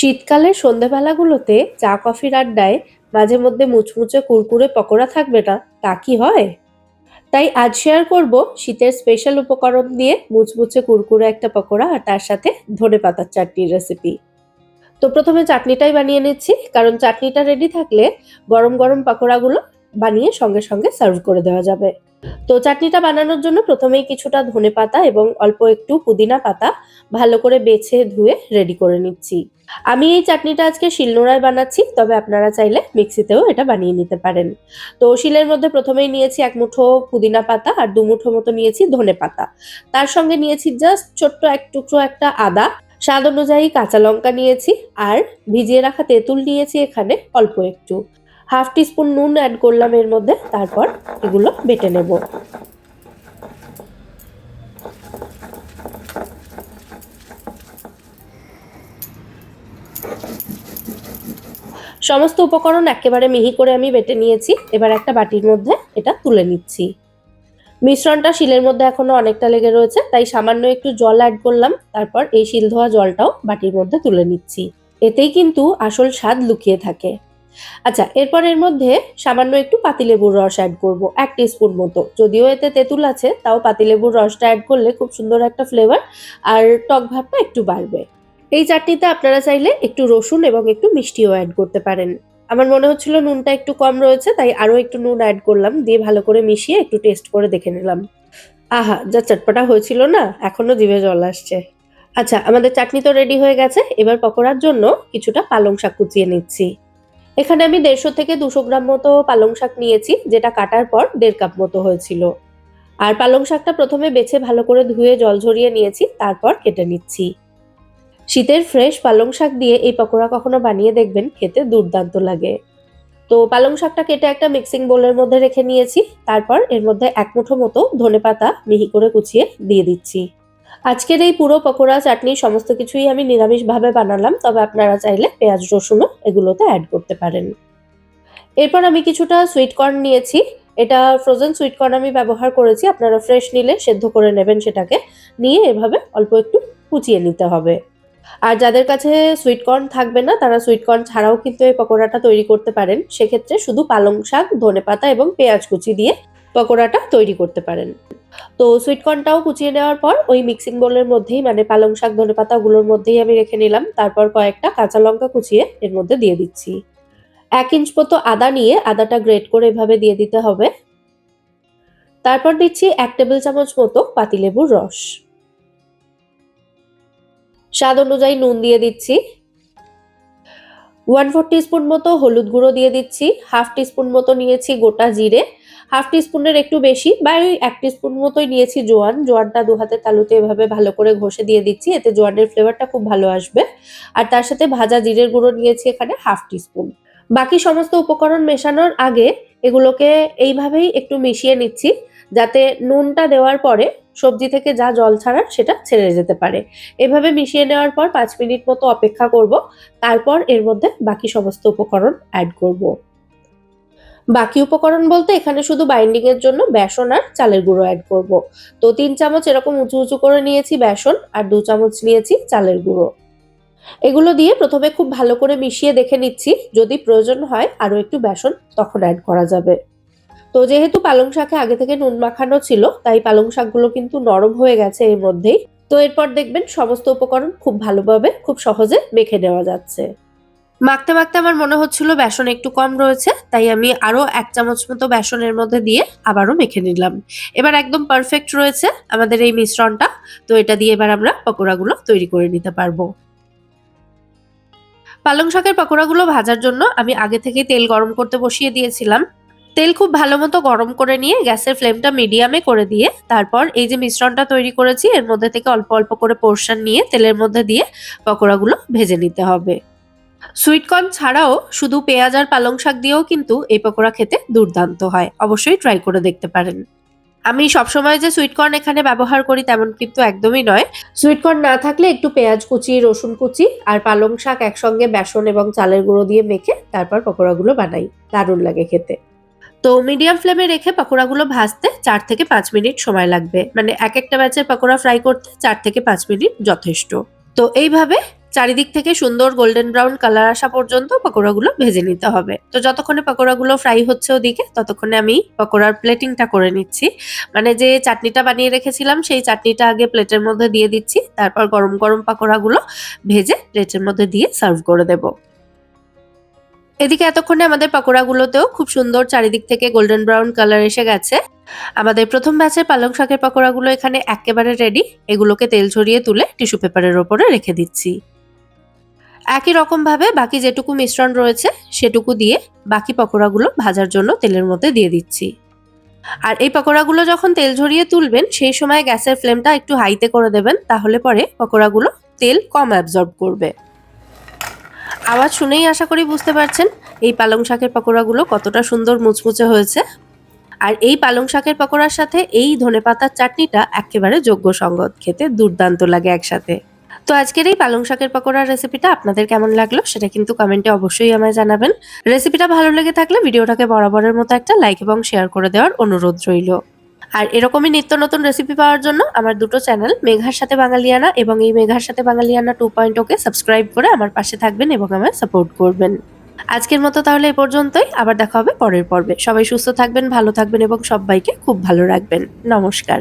শীতকালে সন্ধেবেলাগুলোতে চা, কফির আড্ডায় মাঝে মধ্যে মুচমুচে কুরকুরে পকোড়া থাকবে না তা কি হয়? তাই আজ শেয়ার করব শীতের স্পেশাল উপকরণ দিয়ে মুচমুচে কুরকুরে একটা পকোড়া আর তার সাথে ধনে পাতার চাটনির রেসিপি তো প্রথমে চাটনিটাই বানিয়ে নিচ্ছি, কারণ চাটনিটা রেডি থাকলে গরম গরম পকোড়াগুলো বানিয়ে সঙ্গে সঙ্গে সার্ভ করে দেওয়া যাবে। তো চাটনিটা বানানোর জন্য প্রথমেই কিছুটা ধনে পাতা এবং অল্প একটু পুদিনা পাতা ভালো করে বেছে ধুয়ে রেডি করে নিচ্ছি। আমি এই চাটনিটা আজকে শিলনোড়ায় বানাচ্ছি, তবে আপনারা চাইলে মিক্সিতেও এটা বানিয়ে নিতে পারেন। তো শিলের মধ্যে প্রথমেই নিয়েছি এক মুঠো পুদিনা পাতা আর দু মুঠো মতো নিয়েছি ধনে পাতা। তার সঙ্গে নিয়েছি জাস্ট ছোট্ট এক টুকরো একটা আদা, স্বাদ অনুযায়ী কাঁচা লঙ্কা নিয়েছি আর ভিজিয়ে রাখা তেঁতুল নিয়েছি এখানে অল্প একটু। হাফ টিস্পুন নুন অ্যাড করলাম এর মধ্যে, তারপর এগুলো বেটে নেব। সমস্ত উপকরণ একেবারে মিহি করে আমি বেটে নিয়েছি, এবার একটা বাটির মধ্যে এটা তুলে নিচ্ছি। মিশ্রণটা শিলের মধ্যে এখনও অনেকটা লেগে রয়েছে, তাই সামান্য একটু জল অ্যাড করলাম, তারপর এই শিল ধোয়া জলটাও বাটির মধ্যে তুলে নিচ্ছি। এতেই কিন্তু আসল স্বাদ লুকিয়ে থাকে। আচ্ছা এরপর এর মধ্যে সামান্য একটু পাতিলেবুর রস অ্যাড করব, এক স্পুন মতো। যদিও এতে তেঁতুল আছে, তাও পাতিলেবুর রসটা অ্যাড করলে খুব সুন্দর একটা ফ্লেভার আর টক ভাবটা একটু বাড়বে। এই চাটনিতে আপনারা চাইলে একটু রসুন এবং একটু মিষ্টিও অ্যাড করতে পারেন। আমার মনে হচ্ছিল নুনটা একটু কম রয়েছে, তাই আরও একটু নুন অ্যাড করলাম, দিয়ে ভালো করে মিশিয়ে একটু টেস্ট করে দেখে নিলাম। আহা, যা চটপটা হয়েছিল না এখনও জিভে জল আসছে। আচ্ছা আমাদের চাটনি তো রেডি হয়ে গেছে, এবার পকোড়ার জন্য কিছুটা পালং শাক কুচিয়ে নিচ্ছি। এখানে আমি দেড়শো থেকে দুশো গ্রাম মতো পালং শাক নিয়েছি, যেটা কাটার পর দেড় কাপ মতো হয়েছিল। আর পালং শাকটা প্রথমে বেছে ভালো করে ধুয়ে জল ঝরিয়ে নিয়েছি, তারপর কেটে নিচ্ছি। শীতের ফ্রেশ পালং শাক দিয়ে এই পকোড়া কখনো বানিয়ে দেখবেন, খেতে দুর্দান্ত লাগে। তো পালং শাকটা কেটে একটা মিক্সিং বোলের মধ্যে রেখে নিয়েছি, তারপর এর মধ্যে এক মুঠো মতো ধনে পাতা মিহি করে কুচিয়ে দিয়ে দিচ্ছি। আজকের এই পুরো পকোড়া, চাটনি সমস্ত কিছুই আমি নিরামিষভাবে বানালাম, তবে আপনারা চাইলে পেঁয়াজ, রসুনও এগুলোতে অ্যাড করতে পারেন। এরপর আমি কিছুটা সুইট কর্ন নিয়েছি। এটা ফ্রোজেন সুইট কর্ন আমি ব্যবহার করেছি, আপনারা ফ্রেশ নিলে সেদ্ধ করে নেবেন সেটাকে। নিয়ে এভাবে অল্প একটু কুচিয়ে নিতে হবে। আর যাদের কাছে সুইট কর্ন থাকবে না, তারা সুইট কর্ন ছাড়াও কিন্তু এই পকোড়াটা তৈরি করতে পারেন। সেক্ষেত্রে শুধু পালং শাক ধনে পাতা এবং পেঁয়াজ কুচি দিয়ে পকোড়াটা তৈরি করতে পারেন। তো সুইটকর্নটাও কুচিয়ে নেওয়ার পর ওই মিক্সিং বোলের মধ্যেই মানে পালং শাক, ধনে পাতাগুলোর মধ্যেই আমি রেখে নিলাম। তারপর কয়েকটা কাঁচা লঙ্কা কুচিয়ে এর মধ্যে দিয়ে দিচ্ছি। এক ইঞ্চ মতো আদা নিয়ে আদাটা গ্রেট করে এভাবে দিয়ে দিতে হবে। তারপর দিচ্ছি এক টেবিল চামচ মতো পাতিলেবুর রস। স্বাদ অনুযায়ী নুন দিয়ে দিচ্ছি। ওয়ান ফোর স্পুন মতো হলুদ গুঁড়ো দিয়ে দিচ্ছি, হাফ টিস্পুন মতো নিয়েছি গোটা জিরে, হাফ টিস্পুনের একটু বেশি বা ওই এক টিস্পুন মতোই নিয়েছি জোয়ান, জোয়ানটা দু হাতে তালুতে এভাবে ভালো করে ঘষে দিয়ে দিচ্ছি, এতে জোয়ানের ফ্লেভারটা খুব ভালো আসবে। আর তার সাথে ভাজা জিরের গুঁড়ো নিয়েছি এখানে হাফ টিস্পুন। বাকি সমস্ত উপকরণ মেশানোর আগে এগুলোকে এইভাবেই একটু মিশিয়ে নিচ্ছি। যাতে নুনটা দেওয়ার পরে সবজি থেকে যা জল ছাড়ার সেটা ছেড়ে যেতে পারে। এভাবে মিশিয়ে নেওয়ার পর পাঁচ মিনিট মতো অপেক্ষা করব, তারপর এর মধ্যে বাকি সমস্ত উপকরণ অ্যাড করব। বাকি উপকরণ বলতে এখানে শুধু বাইন্ডিং এর জন্য বেসন আর চালের গুঁড়ো অ্যাড করব। তো তিন চামচ এরকম উঁচু উঁচু করে নিয়েছি বেসন আর দু চামচ নিয়েছি চালের গুঁড়ো। এগুলো দিয়ে প্রথমে খুব ভালো করে মিশিয়ে দেখে নিচ্ছি। যদি প্রয়োজন হয় আরও একটু বেসন তখন অ্যাড করা যাবে। তো যেহেতু পালং শাকে আগে থেকে নুন মাখানো ছিল, তাই পালং শাকগুলো কিন্তু নরম হয়ে গেছে এর মধ্যেই। তো এরপর দেখবেন সমস্ত উপকরণ খুব ভালোভাবে, খুব সহজে মেখে নেওয়া যাচ্ছে। মাখতে মাখতে আমার মনে হচ্ছিল বেসন একটু কম রয়েছে, তাই আমি আরও এক চামচ মতো বেসনের মধ্যে দিয়ে আবারও মেখে নিলাম। এবার একদম পারফেক্ট রয়েছে আমাদের এই মিশ্রণটা, তো এটা দিয়ে এবার আমরা পকোড়াগুলো তৈরি করে নিতে পারব। পালং শাকের পকোড়াগুলো ভাজার জন্য আমি আগে থেকে তেল গরম করতে বসিয়ে দিয়েছিলাম। তেল খুব ভালো মতো গরম করে নিয়ে গ্যাসের ফ্লেমটা মিডিয়ামে করে দিয়ে তারপর এই যে মিশ্রণটা তৈরি করেছি, এর মধ্যে থেকে অল্প অল্প করে পোর্শন নিয়ে তেলের মধ্যে দিয়ে পকোড়াগুলো ভেজে নিতে হবে। সুইটকর্ন ছাড়াও শুধু পেঁয়াজ আর পালং শাক দিয়েও কিন্তু এই পকোড়া খেতে দুর্দান্ত হয়, অবশ্যই ট্রাই করে দেখতে পারেন। আমি সবসময় যে সুইটকর্ন এখানে ব্যবহার করি তেমন কিন্তু একদমই নয়। সুইটকর্ন না থাকলে একটু পেঁয়াজ কুচি, রসুন কুচি আর পালং শাক একসঙ্গে বেসন এবং চালের গুঁড়ো দিয়ে মেখে তারপর পকোড়াগুলো বানাই, দারুণ লাগে খেতে। তো মিডিয়াম ফ্লেমে রেখে পকোড়াগুলো ভাজতে চার থেকে পাঁচ মিনিট সময় লাগবে। মানে এক একটা ব্যাচের পকোড়া ফ্রাই করতে চার থেকে পাঁচ মিনিট যথেষ্ট। তো এইভাবে চারিদিক থেকে সুন্দর গোল্ডেন ব্রাউন কালার আসা পর্যন্ত পকোড়াগুলো ভেজে নিতে হবে। তো যতক্ষণে পকোড়াগুলো ফ্রাই হচ্ছে ওদিকে, ততক্ষণে আমি পকোড়ার প্লেটিংটা করে নিচ্ছি। মানে যে চাটনিটা বানিয়ে রেখেছিলাম, সেই চাটনিটা আগে প্লেটের মধ্যে দিয়ে দিচ্ছি, তারপর গরম গরম পকোড়াগুলো ভেজে প্লেটের মধ্যে দিয়ে সার্ভ করে দেব। এদিকে এতক্ষণে আমাদের পকোড়াগুলোতেও খুব সুন্দর চারিদিক থেকে গোল্ডেন ব্রাউন কালার এসে গেছে। আমাদের প্রথম ব্যাচের পালং শাকের পকোড়াগুলো এখানে একেবারে রেডি এগুলোকে তেল ঝরিয়ে তুলে টিস্যু পেপারের ওপরে রেখে দিচ্ছি। একই রকম ভাবে বাকি যেটুকু মিশ্রণ রয়েছে, সেটুকু দিয়ে বাকি পকোড়াগুলো ভাজার জন্য তেলের মধ্যে দিয়ে দিচ্ছি। আর এই পকোড়াগুলো যখন তেল ঝরিয়ে তুলবেন, সেই সময় গ্যাসের ফ্লেমটা একটু হাইতে করে দেবেন, তাহলে পরে পকোড়াগুলো তেল কম অ্যাবজর্ব করবে। আওয়াজ শুনেই আশা করি বুঝতে পারছেন এই পালং শাকের পকোড়াগুলো কতটা সুন্দর মুচমুচে হয়েছে। আর এই পালং শাকের পকোড়ার সাথে এই ধনেপাতার চাটনিটা একেবারে যোগ্য সঙ্গত, খেতে দুর্দান্ত লাগে একসাথে। তো আজকের এই পালং শাকের পকোড়ার রেসিপিটা আপনাদের কেমন লাগল সেটা কিন্তু কমেন্টে অবশ্যই আমায় জানাবেন। রেসিপিটা ভালো লেগে থাকলে ভিডিওটাকে বরাবরের মতো একটা লাইক এবং শেয়ার করে দেওয়ার অনুরোধ রইল। আর এরকমই নিত্য নতুন রেসিপি পাওয়ার জন্য আমার দুটো চ্যানেল মেঘার সাথে বাঙালিয়ানা এবং এই মেঘার সাথে বাঙালিয়ানা টু পয়েন্ট ওকে সাবস্ক্রাইব করে আমার পাশে থাকবেন এবং আমায় সাপোর্ট করবেন। আজকের মতো তাহলে এ পর্যন্তই, আবার দেখা হবে পরের পর্বে। সবাই সুস্থ থাকবেন, ভালো থাকবেন এবং সবাইকে খুব ভালো রাখবেন। নমস্কার।